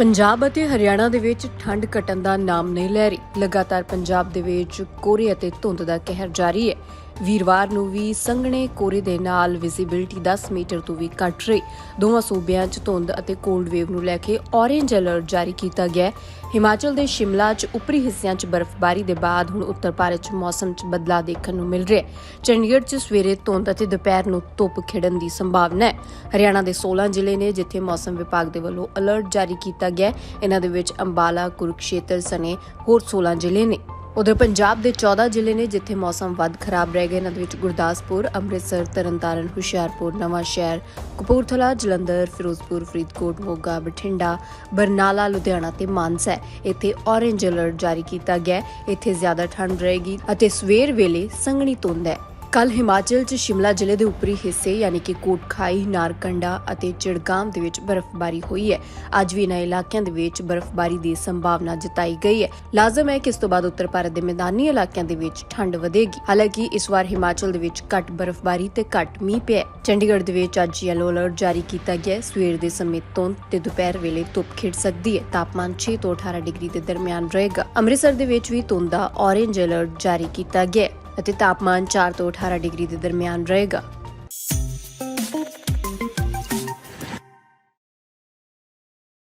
ਪੰਜਾਬ ਅਤੇ ਹਰਿਆਣਾ ਦੇ ਵਿੱਚ ਠੰਡ ਘਟਣ ਦਾ ਨਾਮ ਨਹੀਂ ਲੈ ਰਹੀ। ਲਗਾਤਾਰ ਪੰਜਾਬ ਦੇ ਵਿੱਚ ਕੋਰੇ ਅਤੇ ਧੁੰਦ ਦਾ ਕਹਿਰ ਜਾਰੀ ਹੈ। ਵੀਰਵਾਰ ਨੂੰ ਵੀ ਸੰਘਣੇ ਕੋਰੇ ਦੇ ਨਾਲ ਵਿਜ਼ਿਬਿਲਟੀ 10 ਮੀਟਰ ਤੋਂ ਵੀ ਘੱਟ ਰਹੀ। ਦੋਵਾਂ ਸੂਬਿਆਂ 'ਚ ਧੁੰਦ ਅਤੇ ਕੋਲਡ ਵੇਵ ਨੂੰ ਲੈ ਕੇ ਔਰੇਂਜ ਅਲਰਟ ਜਾਰੀ ਕੀਤਾ ਗਿਆ ਹੈ। ਹਿਮਾਚਲ ਦੇ ਸ਼ਿਮਲਾ 'ਚ ਉੱਪਰੀ ਹਿੱਸਿਆਂ 'ਚ ਬਰਫ਼ਬਾਰੀ ਦੇ ਬਾਅਦ ਹੁਣ ਉੱਤਰ ਭਾਰਤ 'ਚ ਮੌਸਮ 'ਚ ਬਦਲਾਅ ਦੇਖਣ ਨੂੰ ਮਿਲ ਰਿਹਾ ਹੈ। ਚੰਡੀਗੜ੍ਹ 'ਚ ਸਵੇਰੇ ਧੁੰਦ ਅਤੇ ਦੁਪਹਿਰ ਨੂੰ ਧੁੱਪ ਖਿੜਨ ਦੀ ਸੰਭਾਵਨਾ ਹੈ। ਹਰਿਆਣਾ ਦੇ 16 ਜ਼ਿਲ੍ਹੇ ਨੇ ਜਿੱਥੇ ਮੌਸਮ ਵਿਭਾਗ ਦੇ ਵੱਲੋਂ ਅਲਰਟ ਜਾਰੀ ਕੀਤਾ ਗਿਆ ਹੈ, ਇਹਨਾਂ ਦੇ ਵਿੱਚ ਅੰਬਾਲਾ, ਕੁਰੂਕਸ਼ੇਤਰ ਸਣੇ ਹੋਰ 16 ਜ਼ਿਲ੍ਹੇ ਨੇ। ਉਧਰ ਪੰਜਾਬ ਦੇ 14 ਜ਼ਿਲ੍ਹੇ ਨੇ ਜਿੱਥੇ ਮੌਸਮ ਵੱਧ ਖਰਾਬ ਰਹਿ ਗਏ, ਇਹਨਾਂ ਦੇ ਵਿੱਚ ਗੁਰਦਾਸਪੁਰ, ਅੰਮ੍ਰਿਤਸਰ, ਤਰਨਤਾਰਨ, ਹੁਸ਼ਿਆਰਪੁਰ ਨਵਾਂਸ਼ਹਿਰ ਕਪੂਰਥਲਾ, ਜਲੰਧਰ, ਫਿਰੋਜ਼ਪੁਰ, ਫਰੀਦਕੋਟ, ਮੋਗਾ, ਬਠਿੰਡਾ, ਬਰਨਾਲਾ, ਲੁਧਿਆਣਾ ਤੇ ਮਾਨਸਾ ਇੱਥੇ ਔਰੇਂਜ ਅਲਰਟ ਜਾਰੀ ਕੀਤਾ ਗਿਆ ਹੈ। ਇੱਥੇ ਜ਼ਿਆਦਾ ਠੰਡ ਰਹੇਗੀ ਅਤੇ ਸਵੇਰ ਵੇਲੇ ਸੰਘਣੀ ਧੁੰਦ ਹੈ ਕੱਲ ਹਿਮਾਚਲ 'ਚ ਸ਼ਿਮਲਾ ਜ਼ਿਲ੍ਹੇ ਦੇ ਉੱਪਰੀ ਹਿੱਸੇ, ਯਾਨੀ ਕਿ ਕੋਟਖਾਈ, ਨਾਰਕੰਡਾ ਅਤੇ ਚਿੜਗਾਮ ਦੇ ਵਿੱਚ ਬਰਫ਼ਬਾਰੀ ਹੋਈ ਹੈ। ਅੱਜ ਵੀ ਇਹਨਾਂ ਇਲਾਕਿਆਂ ਦੇ ਵਿੱਚ ਬਰਫ਼ਬਾਰੀ ਦੀ ਸੰਭਾਵਨਾ ਜਤਾਈ ਗਈ ਹੈ। ਲਾਜ਼ਮ ਹੈ ਕਿ ਇਸ ਤੋਂ ਬਾਅਦ ਉੱਤਰ ਭਾਰਤ ਦੇ ਮੈਦਾਨੀ ਇਲਾਕਿਆਂ ਦੇ ਵਿੱਚ ਠੰਡ ਵਧੇਗੀ। ਹਾਲਾਂਕਿ, ਇਸ ਵਾਰ ਹਿਮਾਚਲ ਦੇ ਵਿੱਚ ਘੱਟ ਬਰਫ਼ਬਾਰੀ ਤੇ ਘੱਟ ਮੀਂਹ ਪਿਆ ਚੰਡੀਗੜ੍ਹ ਦੇ ਵਿੱਚ ਅੱਜ ਯੈਲੋ ਅਲਰਟ ਜਾਰੀ ਕੀਤਾ ਗਿਆ ਹੈ। ਸਵੇਰ ਦੇ ਸਮੇਂ ਧੁੰਦ ਤੇ ਦੁਪਹਿਰ ਵੇਲੇ ਧੁੱਪ ਖਿੜ ਸਕਦੀ ਹੈ। ਤਾਪਮਾਨ 6 ਤੋਂ 18 ਡਿਗਰੀ ਦੇ ਦਰਮਿਆਨ ਰਹੇਗਾ। ਅੰਮ੍ਰਿਤਸਰ ਦੇ ਵਿੱਚ ਵੀ ਧੁੰਦ ਦਾ ਔਰੇਂਜ ਅਲਰਟ ਜਾਰੀ ਕੀਤਾ ਗਿਆ ਹੈ। ਅਤੇ ਤਾਪਮਾਨ 4 ਤੋਂ 18 ਡਿਗਰੀ ਦੇ ਦਰਮਿਆਨ ਰਹੇਗਾ।